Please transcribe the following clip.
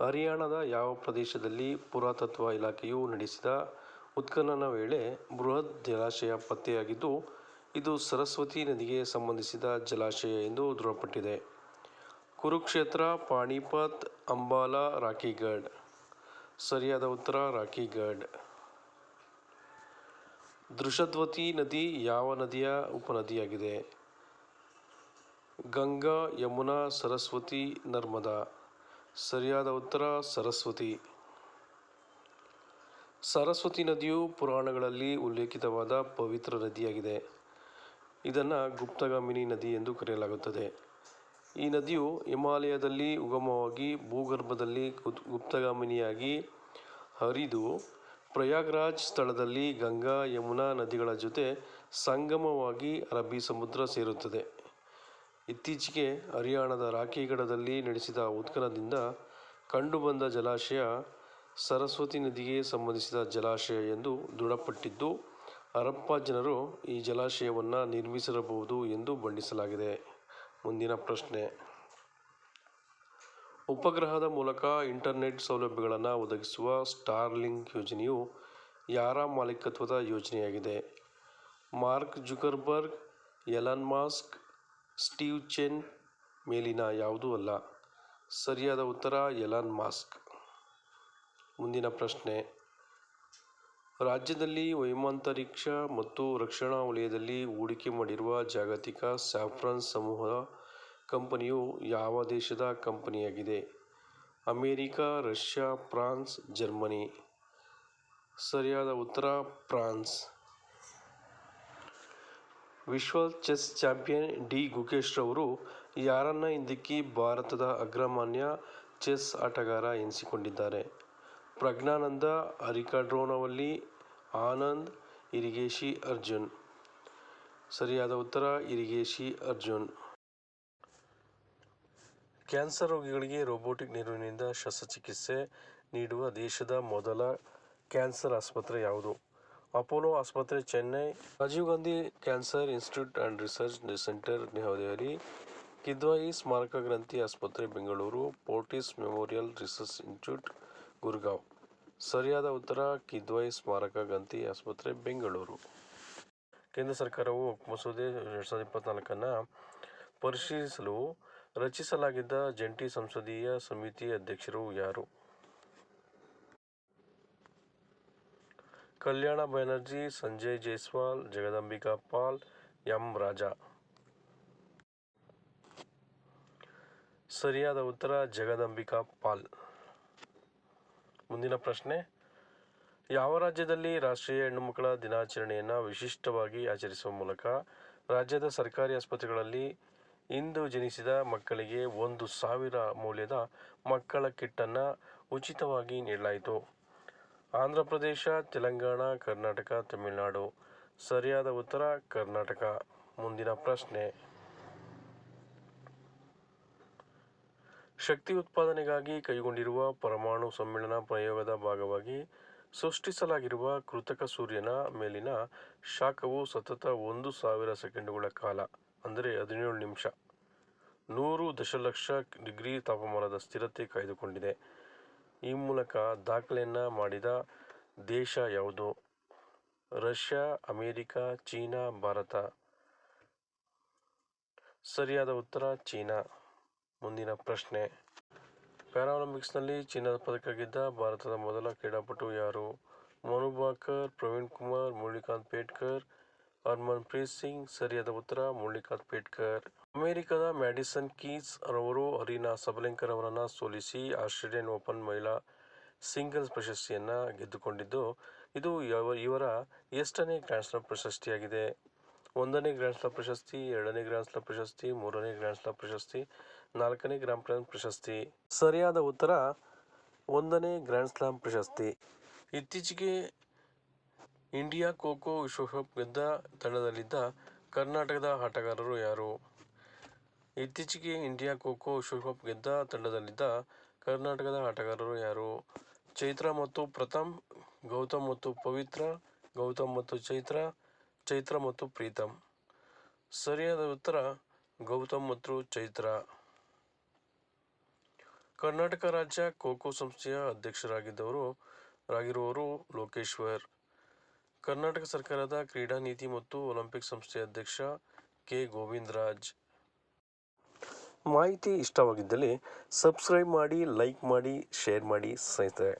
ಹರಿಯಾಣದ ಯಾವ ಪ್ರದೇಶದಲ್ಲಿ ಪುರಾತತ್ವ ಇಲಾಖೆಯು ನಡೆಸಿದ ಉತ್ಖನನ ವೇಳೆ ಬೃಹತ್ ಜಲಾಶಯ ಪತ್ತೆಯಾಗಿದ್ದು, ಇದು ಸರಸ್ವತಿ ನದಿಗೆ ಸಂಬಂಧಿಸಿದ ಜಲಾಶಯ ಎಂದು ದೃಢಪಟ್ಟಿದೆ. ಕುರುಕ್ಷೇತ್ರ, ಪಾಣಿಪತ್, ಅಂಬಾಲಾ, ರಾಖಿಗಢ್ ಸರಿಯಾದ ಉತ್ತರ ರಾಖಿಗಢ್. ದೃಷದ್ವತಿ ನದಿ ಯಾವ ನದಿಯ ಉಪನದಿಯಾಗಿದೆ? ಗಂಗಾ, ಯಮುನಾ, ಸರಸ್ವತಿ, ನರ್ಮದಾ ಸರಿಯಾದ ಉತ್ತರ ಸರಸ್ವತಿ. ಸರಸ್ವತಿ ನದಿಯು ಪುರಾಣಗಳಲ್ಲಿ ಉಲ್ಲೇಖಿತವಾದ ಪವಿತ್ರ ನದಿಯಾಗಿದೆ. ಇದನ್ನು ಗುಪ್ತಗಾಮಿನಿ ನದಿ ಎಂದು ಕರೆಯಲಾಗುತ್ತದೆ. ಈ ನದಿಯು ಹಿಮಾಲಯದಲ್ಲಿ ಉಗಮವಾಗಿ ಭೂಗರ್ಭದಲ್ಲಿ ಗುಪ್ತಗಾಮಿನಿಯಾಗಿ ಹರಿದು ಪ್ರಯಾಗ್ರಾಜ್ ಸ್ಥಳದಲ್ಲಿ ಗಂಗಾ, ಯಮುನಾ ನದಿಗಳ ಜೊತೆ ಸಂಗಮವಾಗಿ ಅರಬ್ಬಿ ಸಮುದ್ರ ಸೇರುತ್ತದೆ. ಇತ್ತೀಚೆಗೆ ಹರಿಯಾಣದ ರಾಖಿಗಢದಲ್ಲಿ ನಡೆಸಿದ ಉತ್ಖನನದಿಂದ ಕಂಡುಬಂದ ಜಲಾಶಯ ಸರಸ್ವತಿ ನದಿಗೆ ಸಂಬಂಧಿಸಿದ ಜಲಾಶಯ ಎಂದು ದೃಢಪಟ್ಟಿದ್ದು, ಹರಪ್ಪ ಜನರು ಈ ಜಲಾಶಯವನ್ನು ನಿರ್ಮಿಸಿರಬಹುದು ಎಂದು ಬಣ್ಣಿಸಲಾಗಿದೆ. ಮುಂದಿನ ಪ್ರಶ್ನೆ. ಉಪಗ್ರಹದ ಮೂಲಕ ಇಂಟರ್ನೆಟ್ ಸೌಲಭ್ಯಗಳನ್ನು ಒದಗಿಸುವ ಸ್ಟಾರ್ಲಿಂಕ್ ಯೋಜನೆಯು ಯಾರ ಮಾಲೀಕತ್ವದ ಯೋಜನೆಯಾಗಿದೆ? Mark Zuckerberg, Elon Musk, Steve Chen ಮೇಲಿನ ಯಾವುದೂ ಅಲ್ಲ. ಸರಿಯಾದ ಉತ್ತರ ಎಲಾನ್ ಮಾಸ್ಕ್ ಮುಂದಿನ ಪ್ರಶ್ನೆ. ರಾಜ್ಯದಲ್ಲಿ ವೈಮಾಂತರಿಕ್ಷ ಮತ್ತು ರಕ್ಷಣಾ ವಲಯದಲ್ಲಿ ಹೂಡಿಕೆ ಮಾಡಿರುವ ಜಾಗತಿಕ ಸ್ಯಾಫ್ರನ್ ಸಮೂಹ ಕಂಪನಿಯು ಯಾವ ದೇಶದ ಕಂಪನಿಯಾಗಿದೆ? ಅಮೇರಿಕ ರಷ್ಯಾ, ಫ್ರಾನ್ಸ್, ಜರ್ಮನಿ ಸರಿಯಾದ ಉತ್ತರ ಫ್ರಾನ್ಸ್. ವಿಶ್ವ ಚೆಸ್ ಚಾಂಪಿಯನ್ ಡಿ ಗುಕೇಶ್ ರವರು ಯಾರನ್ನ ಹಿಂದಿಕ್ಕಿ ಭಾರತದ ಅಗ್ರಮಾನ್ಯ ಚೆಸ್ ಆಟಗಾರ ಎನಿಸಿಕೊಂಡಿದ್ದಾರೆ? ಪ್ರಜ್ಞಾನಂದ, ಅರಿಕಾಡ್ರೋನವಲ್ಲಿ ಆನಂದ್ ಇರಿಗೇಶಿ ಅರ್ಜುನ್ ಸರಿಯಾದ ಉತ್ತರ ಇರಿಗೇಶಿ ಅರ್ಜುನ್. ಕ್ಯಾನ್ಸರ್ ರೋಗಿಗಳಿಗೆ ರೋಬೋಟಿಕ್ ನೆರವಿನಿಂದ ಶಸ್ತ್ರಚಿಕಿತ್ಸೆ ನೀಡುವ ದೇಶದ ಮೊದಲ ಕ್ಯಾನ್ಸರ್ ಆಸ್ಪತ್ರೆ ಯಾವುದು? ಅಪೋಲೋ ಆಸ್ಪತ್ರೆ Chennai, Rajiv Gandhi cancer institute and research centre ನವದೆಹಲಿ, ಕಿದ್ವಾಯಿ ಸ್ಮಾರಕ ಗ್ರಂಥಿ ಆಸ್ಪತ್ರೆ Bengaluru, Fortis Memorial Research Institute Gurgaon ಸರಿಯಾದ ಉತ್ತರ ಕಿದ್ವಾಯಿ ಸ್ಮಾರಕ ಗ್ರಂಥಿ ಆಸ್ಪತ್ರೆ ಬೆಂಗಳೂರು. ಕೇಂದ್ರ ಸರ್ಕಾರವು ಮಸೂದೆ ಎರಡು ಸಾವಿರದ ಇಪ್ಪತ್ನಾಲ್ಕನ್ನು ಪರಿಶೀಲಿಸಲು ರಚಿಸಲಾಗಿದ್ದ ಜಂಟಿ ಸಂಸದೀಯ ಸಮಿತಿ ಅಧ್ಯಕ್ಷರು ಯಾರು? ಕಲ್ಯಾಣ ಬ್ಯಾನರ್ಜಿ, ಸಂಜಯ್ ಜೈಸ್ವಾಲ್, ಜಗದಂಬಿಕಾ ಪಾಲ್, ಎಂ. ರಾಜಾ ಸರಿಯಾದ ಉತ್ತರ ಜಗದಂಬಿಕಾ ಪಾಲ್. ಮುಂದಿನ ಪ್ರಶ್ನೆ. ಯಾವ ರಾಜ್ಯದಲ್ಲಿ ರಾಷ್ಟ್ರೀಯ ಹೆಣ್ಣುಮಕ್ಕಳ ದಿನಾಚರಣೆಯನ್ನು ವಿಶಿಷ್ಟವಾಗಿ ಆಚರಿಸುವ ಮೂಲಕ ರಾಜ್ಯದ ಸರ್ಕಾರಿ ಆಸ್ಪತ್ರೆಗಳಲ್ಲಿ ಇಂದು ಜನಿಸಿದ ಮಕ್ಕಳಿಗೆ ಒಂದು ಸಾವಿರ ಮೌಲ್ಯದ ಮಕ್ಕಳ ಕಿಟ್ಟನ್ನು ಉಚಿತವಾಗಿ ನೀಡಲಾಯಿತು? ಆಂಧ್ರಪ್ರದೇಶ, ತೆಲಂಗಾಣ, ಕರ್ನಾಟಕ, ತಮಿಳುನಾಡು ಸರಿಯಾದ ಉತ್ತರ ಕರ್ನಾಟಕ. ಮುಂದಿನ ಪ್ರಶ್ನೆ. ಶಕ್ತಿ ಉತ್ಪಾದನೆಗಾಗಿ ಕೈಗೊಂಡಿರುವ ಪರಮಾಣು ಸಮ್ಮೇಳನ ಪ್ರಯೋಗದ ಭಾಗವಾಗಿ ಸೃಷ್ಟಿಸಲಾಗಿರುವ ಕೃತಕ ಸೂರ್ಯನ ಮೇಲಿನ ಶಾಖವು ಸತತ ಒಂದು ಸಾವಿರ ಸೆಕೆಂಡುಗಳ ಕಾಲ ಅಂದರೆ ಹದಿನೇಳು ನಿಮಿಷ, ನೂರು ದಶಲಕ್ಷ ಡಿಗ್ರಿ ತಾಪಮಾನದ ಸ್ಥಿರತೆ ಕಾಯ್ದುಕೊಂಡಿದೆ. ಈ ಮೂಲಕ ದಾಖಲೆಯನ್ನು ಮಾಡಿದ ದೇಶ ಯಾವುದು? ರಷ್ಯಾ, ಅಮೇರಿಕಾ ಚೀನಾ, ಭಾರತ ಸರಿಯಾದ ಉತ್ತರ ಚೀನಾ. ಮುಂದಿನ ಪ್ರಶ್ನೆ. ಪ್ಯಾರಾಲಿಂಪಿಕ್ಸ್ನಲ್ಲಿ ಚಿನ್ನದ ಪದಕ ಗೆದ್ದ ಭಾರತದ ಮೊದಲ ಕ್ರೀಡಾಪಟು ಯಾರು? ಮನು ಭಾಕರ್, ಪ್ರವೀಣ್ ಕುಮಾರ್, ಮುರಳಿಕಾಂತ್ ಪೇಟ್ಕರ್, ಹರ್ಮನ್ಪ್ರೀತ್ ಸಿಂಗ್ ಸರಿಯಾದ ಉತ್ತರ ಮುರಳಿಕಾಂತ್ ಪೇಟ್ಕರ್. ಅಮೆರಿಕದ ಮ್ಯಾಡಿಸನ್ ಕೀಸ್ ರವರು ಅರೀನಾ ಸಬಲಿಂಕರ್ ಅವರನ್ನು ಸೋಲಿಸಿ ಆಸ್ಟ್ರೇಲಿಯನ್ ಓಪನ್ ಮಹಿಳಾ ಸಿಂಗಲ್ಸ್ ಪ್ರಶಸ್ತಿಯನ್ನು ಗೆದ್ದುಕೊಂಡಿದ್ದು, ಇದು ಇವರ ಎಷ್ಟನೇ ಗ್ರ್ಯಾಂಡ್ ಸ್ಲಾಮ್ ಪ್ರಶಸ್ತಿಯಾಗಿದೆ? ಒಂದನೇ ಗ್ರ್ಯಾಂಡ್ ಸ್ಲಾಮ್ ಪ್ರಶಸ್ತಿ, ಎರಡನೇ ಗ್ರ್ಯಾನ್ಸ್ಲಾಮ್ ಪ್ರಶಸ್ತಿ, ಮೂರನೇ ಗ್ರ್ಯಾನ್ಸ್ಲಾಮ್ ಪ್ರಶಸ್ತಿ, ನಾಲ್ಕನೇ ಗ್ರ್ಯಾಂಡ್ ಸ್ಲಾಮ್ ಪ್ರಶಸ್ತಿ ಸರಿಯಾದ ಉತ್ತರ ಒಂದನೇ ಗ್ರ್ಯಾಂಡ್ ಸ್ಲಾಮ್ ಪ್ರಶಸ್ತಿ. ಇತ್ತೀಚೆಗೆ ಇಂಡಿಯಾ ಖೋ-ಖೋ ವಿಶ್ವಕಪ್ ಗೆದ್ದ ತಂಡದಲ್ಲಿದ್ದ ಕರ್ನಾಟಕದ ಆಟಗಾರರು ಯಾರು? ಇತ್ತೀಚೆಗೆ ಇಂಡಿಯಾ ಖೋ-ಖೋ ವಿಶ್ವಕಪ್ ಗೆದ್ದ ತಂಡದಲ್ಲಿದ್ದ ಕರ್ನಾಟಕದ ಆಟಗಾರರು ಯಾರು? ಚೈತ್ರ ಮತ್ತು ಪ್ರಥಮ್, ಗೌತಮ್ ಮತ್ತು ಪವಿತ್ರ, ಗೌತಮ್ ಮತ್ತು ಚೈತ್ರ ಚೈತ್ರ ಮತ್ತು ಪ್ರೀತಮ್ ಸರಿಯಾದ ಉತ್ತರ ಗೌತಮ್ ಮತ್ತು ಚೈತ್ರ ಕರ್ನಾಟಕ ರಾಜ್ಯ ಖೋಖೋ ಸಂಸ್ಥೆಯ ಅಧ್ಯಕ್ಷರಾಗಿದ್ದವರು ರಾಗಿರುವವರು ಲೋಕೇಶ್ವರ್ ಕರ್ನಾಟಕ ಸರ್ಕಾರದ ಕ್ರೀಡಾ ನೀತಿ ಮತ್ತು ಒಲಿಂಪಿಕ್ ಸಂಸ್ಥೆಯ ಅಧ್ಯಕ್ಷ ಕೆ ಗೋವಿಂದರಾಜ್. ಮಾಹಿತಿ ಇಷ್ಟವಾಗಿದ್ದಲ್ಲಿ ಸಬ್ಸ್ಕ್ರೈಬ್ ಮಾಡಿ, ಲೈಕ್ ಮಾಡಿ, ಶೇರ್ ಮಾಡಿ ಸ್ನೇಹಿತರೆ.